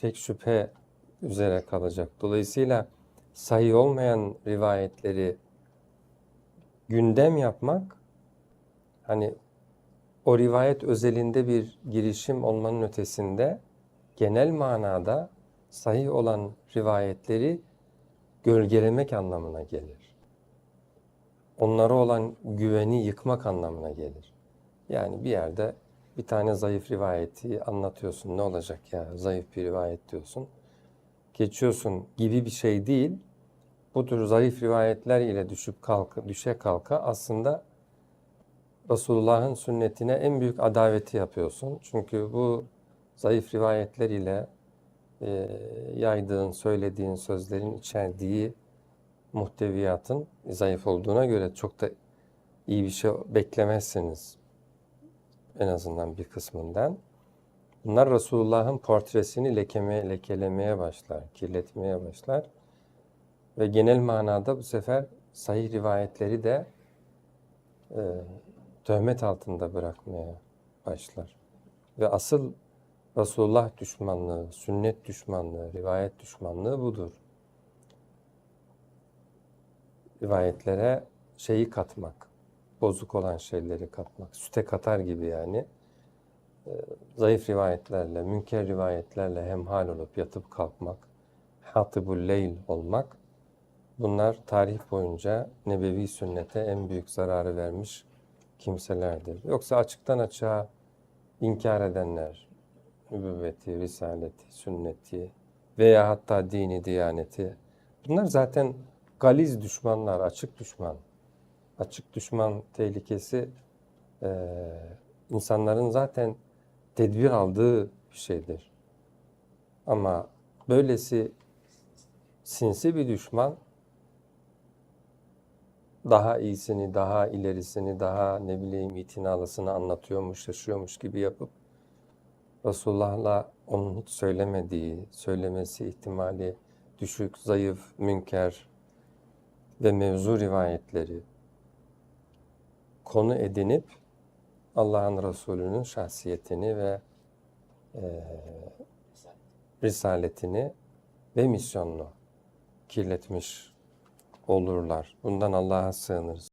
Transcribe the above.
şek şüphe üzere kalacak. Dolayısıyla sahih olmayan rivayetleri gündem yapmak hani o rivayet özelinde bir girişim olmanın ötesinde genel manada sahih olan rivayetleri gölgelemek anlamına gelir. Onlara olan güveni yıkmak anlamına gelir. Yani bir yerde bir tane zayıf rivayeti anlatıyorsun. Ne olacak ya zayıf bir rivayet diyorsun. Geçiyorsun gibi bir şey değil. Bu tür zayıf rivayetler ile düşüp kalka, düşe kalka aslında Resulullah'ın sünnetine en büyük adaveti yapıyorsun. Çünkü bu zayıf rivayetler ile e, yaydığın, söylediğin sözlerin içerdiği muhteviyatın zayıf olduğuna göre çok da iyi bir şey beklemezsiniz. En azından bir kısmından. Bunlar Resulullah'ın portresini lekemeye, lekelemeye başlar, kirletmeye başlar. Ve genel manada bu sefer sahih rivayetleri de e, töhmet altında bırakmaya başlar. Ve asıl Resulullah düşmanlığı, sünnet düşmanlığı, rivayet düşmanlığı budur. Rivayetlere şeyi katmak, bozuk olan şeyleri katmak, süte katar gibi yani. Ee, Zayıf rivayetlerle, münker rivayetlerle hemhal olup yatıp kalkmak, hatibul leyl olmak, bunlar tarih boyunca nebevi sünnete en büyük zararı vermiş kimselerdir. Yoksa açıktan açığa inkar edenler, nübüvveti, risaleti, sünneti veya hatta dini, diyaneti. Bunlar zaten galiz düşmanlar, açık düşman. Açık düşman tehlikesi e, insanların zaten tedbir aldığı bir şeydir. Ama böylesi sinsi bir düşman daha iyisini, daha ilerisini, daha ne bileyim itinalısını anlatıyormuş, yaşıyormuş gibi yapıp Resulullah'la onun hiç söylemediği, söylemesi ihtimali düşük, zayıf, münker ve mevzu rivayetleri konu edinip Allah'ın Resulü'nün şahsiyetini ve e, risaletini ve misyonunu kirletmiş olurlar. Bundan Allah'a sığınırız.